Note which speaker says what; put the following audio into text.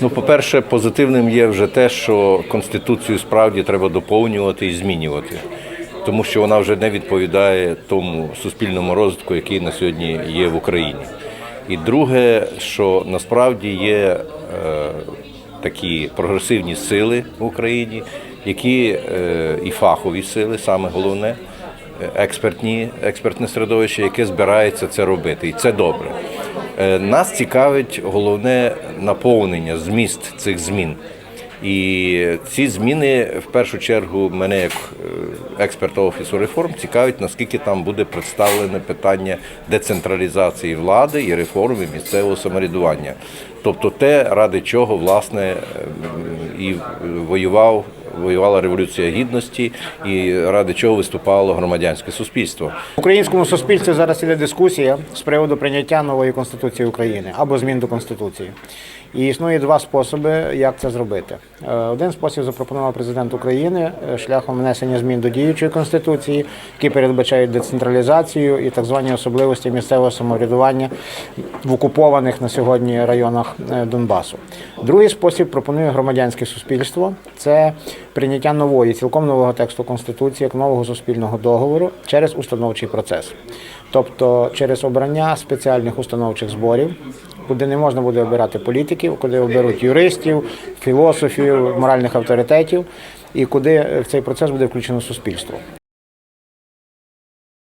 Speaker 1: Ну, по-перше, позитивним є вже те, що Конституцію справді треба доповнювати і змінювати, тому що вона вже не відповідає тому суспільному розвитку, який на сьогодні є в Україні. І друге, що насправді є е, такі прогресивні сили в Україні, які е, і фахові сили, саме головне, е, експертні, експертне середовище, яке збирається це робити, і це добре. Е, Нас цікавить головне наповнення, зміст цих змін. І ці зміни в першу чергу мене як е, експерта офісу реформ цікавить, наскільки там буде представлене питання децентралізації влади і реформи місцевого самоврядування. Тобто те, ради чого власне е, і воював. Воювала революція гідності, і ради чого виступало громадянське суспільство.
Speaker 2: В українському суспільстві зараз іде дискусія з приводу прийняття нової конституції України або змін до конституції. І існує два способи, як це зробити. Е, Один спосіб запропонував президент України е, шляхом внесення змін до діючої конституції, які передбачають децентралізацію і так звані особливості місцевого самоврядування в окупованих на сьогодні районах е, Донбасу. Другий спосіб пропонує громадянське суспільство. Це прийняття нової, цілком нового тексту конституції як нового суспільного договору через установчий процес, тобто через обрання спеціальних установчих зборів. Куди не можна буде обирати політиків, куди оберуть юристів, філософів, моральних авторитетів, і куди в цей процес буде включено суспільство.